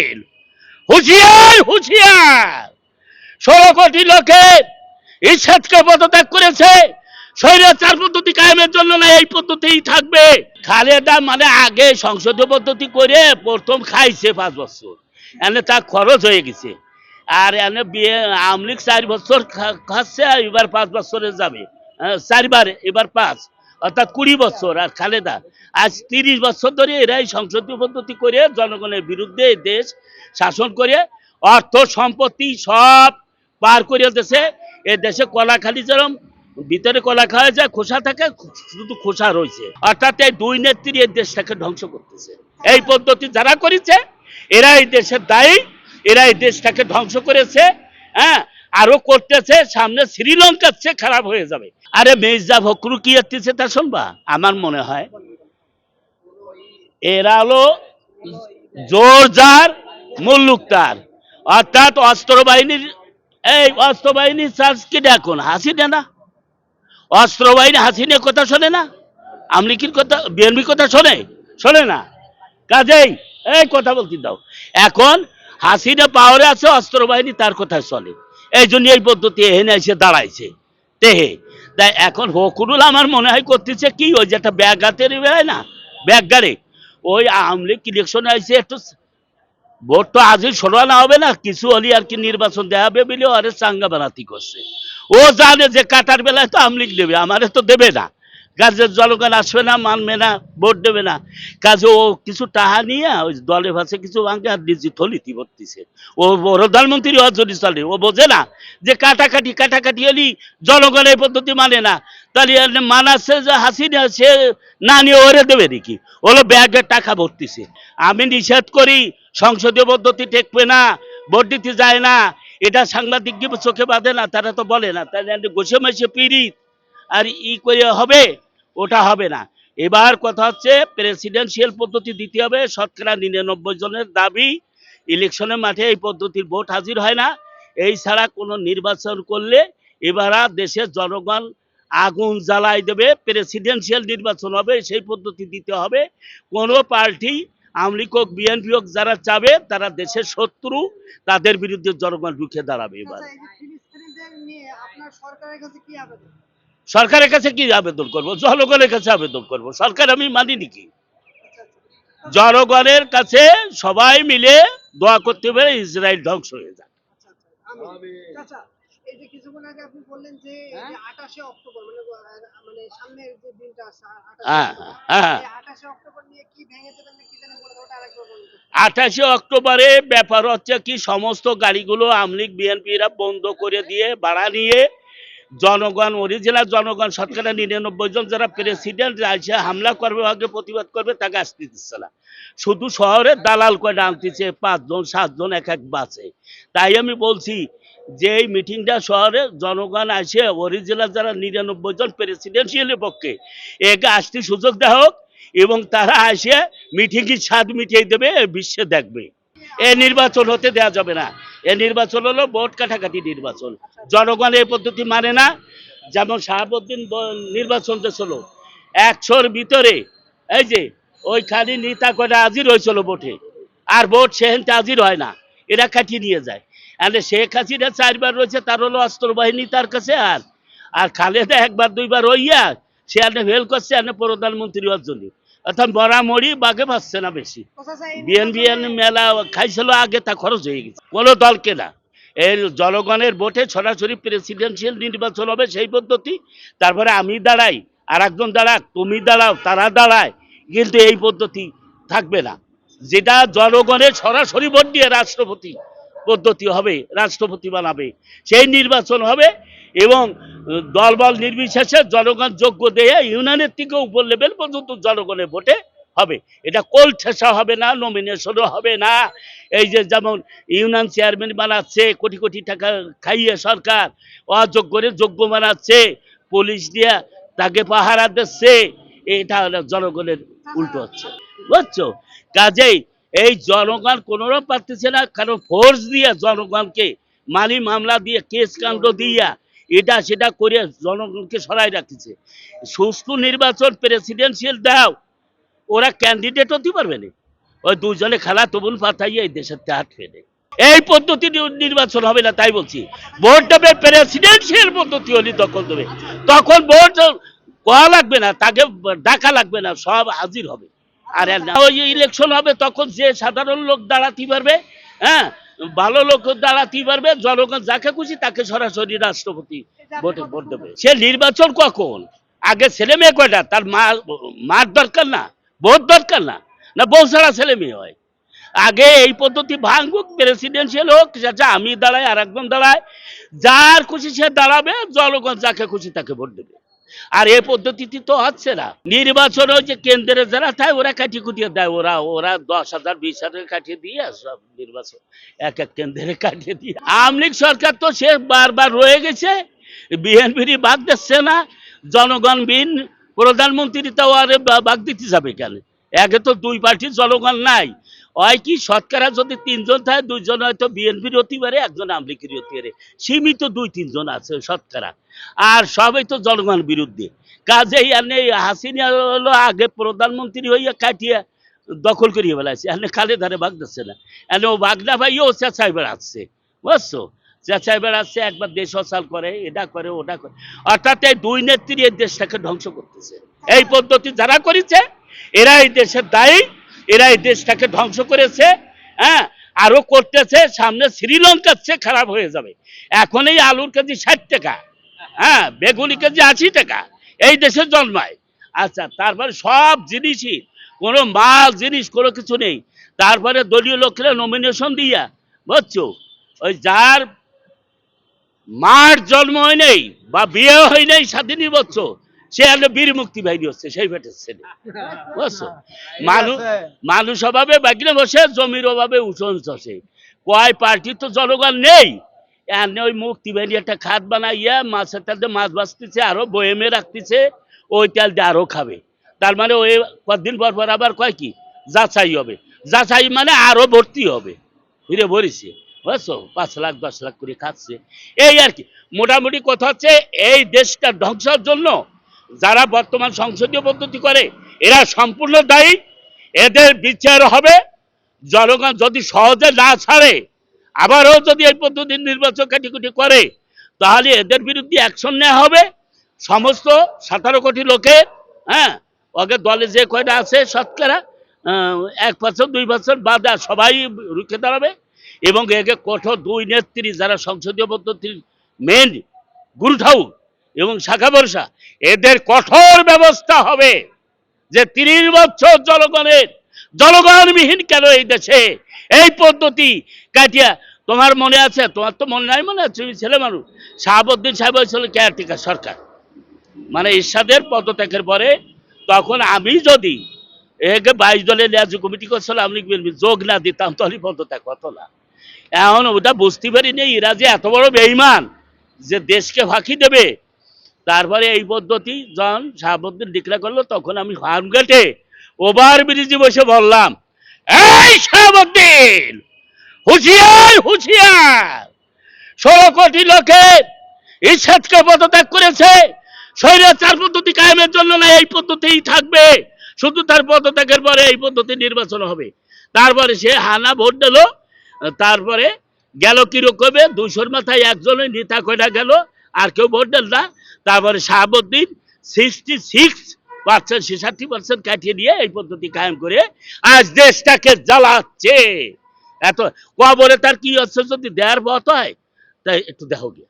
বাতিল হুঁশিয়ার হুঁশিয়ার ষোলো কোটি লোকের ইচ্ছাদকে পদত্যাগ করেছে। স্বৈরাচার পদ্ধতি কায়েমের জন্য না, এই পদ্ধতিই থাকবে। খালেদা মানে আগে সংসদীয় পদ্ধতি করে প্রথম খাইছে পাঁচ বছর। এনে তা খরচ হয়ে গেছে। আর এনে বিয়ে আমলিক চার বছর খাচ্ছে এবার পাঁচ বছরে যাবে। চারবার, এবার পাঁচ। অর্থাৎ কুড়ি বছর আর খালেদা। আজ তিরিশ বছর ধরে এরাই সংসদীয় পদ্ধতি করে জনগণের বিরুদ্ধে দেশ শাসন করে, অর্থ সম্পত্তি সব পার করে দেশে এ দেশে কলাখালি যেরকম, ভিতরে কলা খাওয়া যায়, খোসা থাকে, শুধু খোসা রয়েছে। অর্থাৎ এই দুই নেত্রী এই দেশটাকে ধ্বংস করতেছে। এই পদ্ধতি যারা করেছে এরা এই দেশের দায়ী এরা এই দেশটাকে ধ্বংস করেছে হ্যাঁ? আরও করতেছে, সামনে শ্রীলঙ্কার চেয়ে খারাপ হয়ে যাবে। আরে মির্জা ফখরু কি এসতেছে তা শুনবা? আমার মনে হয়। এরা হলো জোরজার মুল্লুকতার অর্থাৎ অস্ত্র বাহিনীর এই অস্ত্র বাহিনীর চার্জ কি এখন হাসিনা না? অস্ত্র বাহিনী হাসিনের কথা শোনে না? আমলিকির কথা, বিএনপির কথা শোনে? শোনে না? কাজেই, এই কথা বলতে দাও। এখন হাসিনা পাওয়ারে আছে অস্ত্র বাহিনী তার কথা চলে এই জন্য এই পদ্ধতি এনে এসে দাঁড়াইছে। তেহে তাই এখন হকুরুল আমার মনে হয় করতেছে কি ওই যেটা ব্যাগ হাতে বেড়ায় না? ব্যাগ ওই লীগ ইলেকশন আইসে একটু ভোট তো আজই সরানো হবে না, কিছু হলি আর কি নির্বাচন দেওয়া হবে বলে আরে চাঙ্গা বানাতি করছে। ও জানে যে কাটার বেলায় তো আওয়ামী লীগ দেবে, আমারে তো দেবে না। কাজে জনগণ আসবে না, মানবে না, ভোট দেবে না। কাজে ও কিছু টাহা নিয়ে ওই দলে ভাষে কিছু আর নিজে থলিতি করতেছে ও প্রধানমন্ত্রী হওয়ার জন্য চলে, ও বোঝে না যে কাটাকাটি কাটাকাটি এলি জনগণ এই পদ্ধতি মানে না। তাহলে মানাচ্ছে যে হাসিনা সে না নিয়ে ওরে দেবে নাকি? ওলো ব্যাগের টাকা ভরতিছে আমি নিষেধ করি, সংসদীয় পদ্ধতি টেকবে না, ভোট দিতে যায় না। এটা সাংবাদিক চোখে বাঁধে না? তারা তো বলে না। তাহলে গোসে মাসে পিড়িত। আর ই করে হবে? ওটা হবে না। এবার কথা হচ্ছে প্রেসিডেন্সিয়াল পদ্ধতি দিতে হবে। শতকরা নিরানব্বই জনের দাবি ইলেকশনের মাঠে এই পদ্ধতির ভোট হাজির হয় না। এই ছাড়া কোনো নির্বাচন করলে এবার দেশের জনগণ আগুন জ্বালাই দেবে। প্রেসিডেন্সিয়াল নির্বাচন হবে সেই পদ্ধতি দিতে হবে। কোনো পার্টি আমলিক হোক বিএনপি হোক যারা চাবে তারা দেশের শত্রু তাদের বিরুদ্ধে জনগণ রুখে দাঁড়াবে এবার। আচ্ছা, সরকারের কাছে কি আবেদন? সরকারের কাছে কি আবেদন করব জনগণের কাছে আবেদন করব সরকার আমি মানি নাকি। জনগণের কাছে সবাই মিলে দোয়া করতে পারে ইসরায়েল ধ্বংস হয়ে যায় আচ্ছা, আচ্ছা, আমিন। চাচা, এই যে কিছুক্ষণ আগে আপনি বললেন যে এই যে 28শে অক্টোবর মানে মানে সামনের যে দিনটা আছে, 28শে হ্যাঁ, অক্টোবর, হ্যাঁ। এই 28শে অক্টোবর নিয়ে কি ভেঙে কি জানি বলে ওটা আরেকবার বলুন তো। আঠাশে অক্টোবরে ব্যাপার হচ্ছে কি সমস্ত গাড়িগুলো আমলিক বিএনপিরা বন্ধ করে দিয়ে ভাড়া নিয়ে জনগণ, অরিজিনাল জনগণ, শতকরা নিরানব্বই জন যারা প্রেসিডেন্ট আছে হামলা করবে আগে প্রতিবাদ করবে, তাকে আসতে দিচ্ছে না। শুধু শহরে দালাল করে আনতেছে পাঁচজন, সাতজন, এক এক বাসে। তাই আমি বলছি, যে এই মিটিংটা শহরে জনগণ আসে, অরিজিনাল যারা নিরানব্বই জন প্রেসিডেন্সিয়ালের পক্ষে, একে আসতে সুযোগ দেওয়া হোক, এবং তারা আসে মিটিংয়ের স্বাদ মিটিয়ে দেবে, বিশ্বে দেখবে। এ নির্বাচন হতে দেওয়া যাবে না। এ নির্বাচন হলো ভোট কাটাকাটি নির্বাচন। জনগণ এই পদ্ধতি মানে না, যেমন শাহাবুদ্দিন নির্বাচন হলো একশোর ভিতরে, এই যে ওই খালি নেতা কয়টা হাজির হয়েছিল ভোটে, আর ভোট সেহেনতে হাজির হয় না, এরা কাটিয়ে নিয়ে যায়। আর শেখ হাসিনা চারবার রয়েছে, তার হলো অস্ত্র বাহিনী তার কাছে আর আর খালেদা একবার, দুইবার হইয়া সে ফেল করছে, আনে প্রধানমন্ত্রী হওয়ার জন্য। অর্থাৎ মরা মরি বাগে পাচ্ছে না বেশি। বিএনপি মেলা খাইছিল আগে তা খরচ হয়ে গেছে। কোনো দলকে না। এর জনগণের ভোটে সরাসরি প্রেসিডেন্সিয়াল নির্বাচন হবে সেই পদ্ধতি। তারপরে আমি দাঁড়াই আর একজন দাঁড়াক তুমি দাঁড়াও তারা দাঁড়ায়। কিন্তু এই পদ্ধতি থাকবে না। যেটা জনগণের সরাসরি ভোট দিয়ে রাষ্ট্রপতি পদ্ধতি হবে রাষ্ট্রপতি বানাবে। সেই নির্বাচন হবে এবং দলবল নির্বিশেষে জনগণ যোগ্য দিয়ে ইউনিয়নের থেকে উপর লেভেল পর্যন্ত জনগণের ভোটে হবে। এটা কোল ঠেসা হবে না নমিনেশনও হবে না। এই যে যেমন ইউনিয়ন চেয়ারম্যান বানাচ্ছে, কোটি কোটি টাকা খাইয়ে সরকার অযোগ্যরে যোগ্য বানাচ্ছে, পুলিশ দিয়ে তাকে পাহারা দিচ্ছে, এটা জনগণের উল্টো হচ্ছে। বুঝছ? কাজেই এই জনগণ কোনোরকম পারতেছে না কারণ ফোর্স দিয়ে জনগণকে মালি মামলা দিয়ে কেস কাণ্ড দিয়া এটা সেটা করে জনগণকে সরাই রাখতেছে সুষ্ঠু নির্বাচন প্রেসিডেন্সিয়াল দাও, ওরা ক্যান্ডিডেট হতে পারবে না। ওই দুজনে খেলা তবুল পাতাইয়ে এই দেশের হাত ফেলে এই পদ্ধতি নির্বাচন হবে না, তাই বলছি। ভোট দেবে প্রেসিডেন্সিয়াল পদ্ধতি হলে দখল দেবে। তখন ভোট কোয়া লাগবে না, তাকে ডাকা লাগবে না, সব হাজির হবে। আর ওই ইলেকশন হবে তখন যে সাধারণ লোক দাঁড়াতে পারবে হ্যাঁ ভালো লোক দাঁড়াতে পারবে জনগণ যাকে খুশি তাকে সরাসরি রাষ্ট্রপতি ভোটে ভোট দেবে। সে নির্বাচন কখন? আগে ছেলে মেয়ে কয়টা? তার মা মার দরকার না ভোট দরকার না না বউ ছাড়া ছেলে মেয়ে হয়? আগে এই পদ্ধতি ভাঙুক প্রেসিডেন্সিয়াল হোক যাতে আমি দাঁড়াই আর একজন দাঁড়ায়। যার খুশি সে দাঁড়াবে জনগণ যাকে খুশি তাকে ভোট দেবে। আর এই পদ্ধতিটি তো হচ্ছে না। নির্বাচন যে কেন্দ্রে যারা থাকে, ওরা কাটিয়ে কুটিয়ে দেয়। ওরা ওরা দশ হাজার, বিশ হাজার কাটিয়ে দিয়ে সব নির্বাচন, এক এক কেন্দ্রে কাটিয়ে দিয়ে। আওয়ামী লীগ সরকার তো সে বারবার রয়ে গেছে। বিএনপি বাদ দিচ্ছে না। জনগণ বিন প্রধানমন্ত্রী তো আর বাগ দিতে যাবে কেন? একে তো দুই পার্টির জনগণ নাই। হয় কি শতকরা যদি তিনজন থাকে, দুইজন হয়তো বিএনপির হতে পারে একজন আমলিকের হতে পারে সীমিত দুই, তিনজন আছে শতকরা। আর সবাই তো জনগণ বিরুদ্ধে। কাজেই এনে হাসিনা হলো আগে প্রধানমন্ত্রী হইয়া কাটিয়া দখল করিয়ে বেড়াচ্ছে এনে খালে ধারে ভাগ দিচ্ছে না। এনে ও বাগনা ভাইও চেঁচাই বেড়াচ্ছে। বুঝছ? চেঁচাই বেড়াচ্ছে, একবার দেশ অসাল করে, এটা করে, ওটা করে। অর্থাৎ এই দুই নেত্রী এই দেশটাকে ধ্বংস করতেছে। এই পদ্ধতি যারা করেছে এরা এই দেশের দায়ী, এরা এই দেশটাকে ধ্বংস করেছে হ্যাঁ? আরও করতেছে, সামনে শ্রীলঙ্কার চেয়ে খারাপ হয়ে যাবে। এখন এই আলুর কেজি ষাট টাকা হ্যাঁ? বেগুনি কেজি আশি টাকা, এই দেশে জন্মায়। আচ্ছা তারপরে সব জিনিসই, কোনো মাল জিনিস, কোনো কিছু নেই। তারপরে দলীয় লোকেরা নমিনেশন দিয়া, বুঝছ? ওই যার মার জন্ম হয় নেই বা বিয়ে হয় নাই স্বাধীনই বছর সে হলো বীর মুক্তি বাহিনী হচ্ছে সেই পেটের ছেলে। বুঝছ? মানুষ মানুষ অভাবে বাগিনে বসে জমির অভাবে উঠন চষে। কয় পার্টি তো জনগণ নেই। এনে ওই মুক্তি বাহিনী একটা খাত বানাইয়া মাছের তেল মাছ বাঁচতেছে আরও বয়েমে রাখতেছে ওই তেল দিয়ে আরও খাবে। তার মানে ওই কদিন পর পর আবার কয় কি? যাচাই হবে। যাচাই মানে আরও ভর্তি হবে। ফিরে ভরিছে বুঝছ? পাঁচ লাখ দশ লাখ করে খাচ্ছে। এই আর কি। মোটামুটি কথা হচ্ছে এই দেশটা ধ্বংসের জন্য যারা বর্তমান সংসদীয় পদ্ধতি করে, এরা সম্পূর্ণ দায়ী। এদের বিচার হবে। জনগণ যদি সহজে না ছাড়ে, আবারও যদি এই পদ্ধতি নির্বাচন কাটিকুটি করে, তাহলে এদের বিরুদ্ধে অ্যাকশন নেওয়া হবে। সমস্ত সতেরো কোটি লোকের হ্যাঁ ওকে দলে যে কয়টা আছে শতকরা এক বছর, দুই বছর বাদ সবাই রুখে দাঁড়াবে। এবং একে কঠোর দুই নেত্রী, যারা সংসদীয় পদ্ধতির মেন গুরুঠাউ এবং শাখা বর্ষা এদের কঠোর ব্যবস্থা হবে যে তিরিশ বছর জনগণের, জনগণবিহীন কেন এই দেশে? এই পদ্ধতি কাটিয়া, তোমার মনে আছে? তোমার তো মনে নাই মনে আছে ছেলে মানুষ। শাহাবুদ্দিন সাহেব হয়েছিল কেয়ারটেকার সরকার। মানে ইরশাদের পদত্যাগের পরে তখন আমি যদি একে বাইশ দলের ন্যায্য কমিটি করছিল, আমি যোগ না দিতাম, তাহলে পদত্যাগ হতো না। এখন ওটা বুঝতে পারিনি, এরা যে এত বড় বেইমান যে দেশকে ফাঁকি দেবে তারপরে এই পদ্ধতি যখন শাহাবুদ্দিন ডিক্লেয়ার করল, তখন আমি ফার্মগেটে ওভার ব্রিজে বসে বললাম, এই শাহাবুদ্দিন, হুঁশিয়ার হুঁশিয়ার! ষোলো কোটি লোকের ইচ্ছাদকে পদত্যাগ করেছে, স্বৈরাচার পদ্ধতি কায়েমের জন্য না, এই পদ্ধতিই থাকবে। শুধু তার পদত্যাগের পরে এই পদ্ধতি নির্বাচন হবে। তারপরে সে হানা ভোট দিল, তারপরে গেল কিরকমে দুশোর মাথায় একজনের নেতা কয়টা গেল, আর কেউ ভোট দেন না। তারপরে শাহাবুদ্দিন সিক্সটি সিক্স পার্সেন্ট ছেষট্টি পার্সেন্ট কাটিয়ে নিয়ে এই পদ্ধতি কায়েম করে আজ দেশটাকে জ্বালাচ্ছে। এত কবরে তার কি হচ্ছে যদি দেয়ার মত হয়? তাই একটু দেখো গিয়ে।